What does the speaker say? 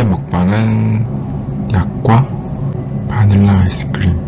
오늘의 먹방은 약과 바닐라 아이스크림.